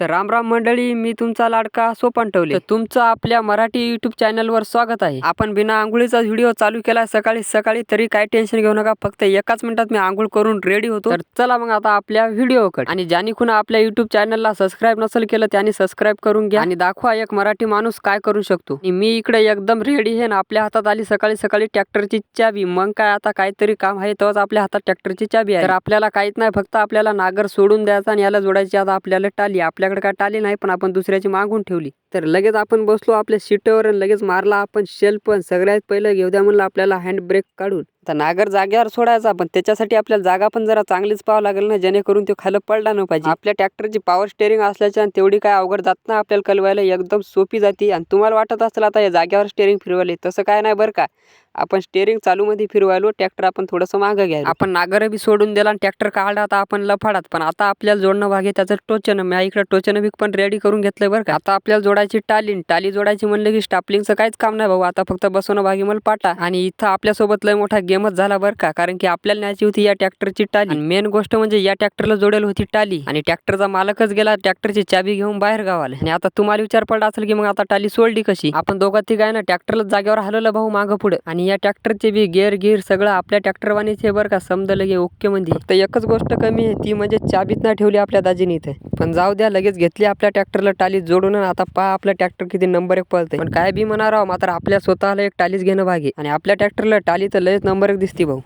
तर राम राम मंडळी मी तुमचा लाडका सोपन ठेवले तुमचं आपल्या मराठी युट्यूब चॅनलवर स्वागत आहे. आपण बिना आंघोळीचा व्हिडिओ चालू केला सकाळी सकाळी तरी काय टेन्शन घेऊ नका. फक्त एकाच मिनिटात मी आंघोळ करून रेडी होतो. तर चला मग आता आपल्या व्हिडिओकडे आणि ज्यांनी कुणा आपल्या युट्यूब चॅनलला सबस्क्राईब नसेल केलं त्यांनी सबस्क्राईब करून घ्या. आणि दाखवा एक मराठी माणूस काय करू शकतो. मी इकडे एकदम रेडी आहे ना आपल्या हातात आली सकाळी सकाळी ट्रॅक्टरची चाबी मग काय आता काहीतरी काम आहे तेव्हाच आपल्या हातात ट्रॅक्टरची चाबी आहे तर आपल्याला काहीच नाही फक्त आपल्याला नागर सोडून द्यायचा आणि याला जोडायची. आता आपल्याला टाली. आपल्या आपल्याकडे काय टाली नाही पण आपण दुसऱ्याची मागून ठेवली. तर लगेच आपण बसलो आपल्या सीटवर आणि लगेच मारला आपण शेल पण. सगळ्यात पहिलं घेऊ द्या म्हणलं आपल्याला हँड ब्रेक काढून. तर नागर जाग्यावर सोडायचा पण त्याच्यासाठी आपल्याला जागा पण जरा चांगलीच पाहावं लागेल ना जेणेकरून तो खालं पडला न पाहिजे. आपल्या ट्रॅक्टरची पॉवर स्टेअरिंग असल्याच्या आणि तेवढी काय अवघड जात ना आपल्याला कलवायला एकदम सोपी जाते. आणि तुम्हाला वाटत असेल आता या जागेवर स्टेअरिंग फिरवायला तसं काय नाही बरं का. आपण स्टेअरिंग चालू मध्ये फिरवायलो ट्रॅक्टर आपण थोडंसं मागं घ्या आपण नागर बी सोडून दिला आणि ट्रॅक्टर काढला आता आपण लफाडात. पण आता आपल्याला जोडणं भागे त्याचं टोचन मी इकडे टोचन बी पण रेडी करून घेतलं बरं का. आता आपल्याला जोडायची टाली टाली जोडायची म्हणलं की स्टापलिंगचं काहीच काम नाही भाऊ. आता फक्त बसवणं भागी मला पाटा. आणि इथं आपल्यासोबत लय मोठा प्रेमच झाला बरं का? कारण की आपल्याला न्यायची होती या ट्रॅक्टरची टाली. मेन गोष्ट म्हणजे या ट्रॅक्टरला जोडेल होती टाली. आणि ट्रॅक्टरचा मालकच गेला ट्रॅक्टरची चाबी घेऊन बाहेर गावाला. आणि आता तुम्हाला विचार पडला असेल की मग आता टाली सोडली कशी? आपण दोघा ती काय ना ट्रॅक्टरला जागेवर हलवलं भाऊ मागं पुढे. आणि या ट्रॅक्टरचे बी गेअर गिअर सगळं आपल्या ट्रॅक्टरवानीच हे बरं का? समजा लगे ओके म्हणजे. फक्त एकच गोष्ट कमी आहे ती म्हणजे चाबीत नाही ठेवली आपल्या दाजीने इथे. पण जाऊ द्या लगेच घेतली आपल्या ट्रॅक्टरला टाली जोडून आता पहा आपलं ट्रॅक्टर किती नंबर एक पळते पण काय बी म्हणा राव मात्र आपल्या स्वतःला एक टालीच घेणं भागी आणि आपल्या ट्रॅक्टरला टाली तर लयच नंबर फरक दिसते भाऊ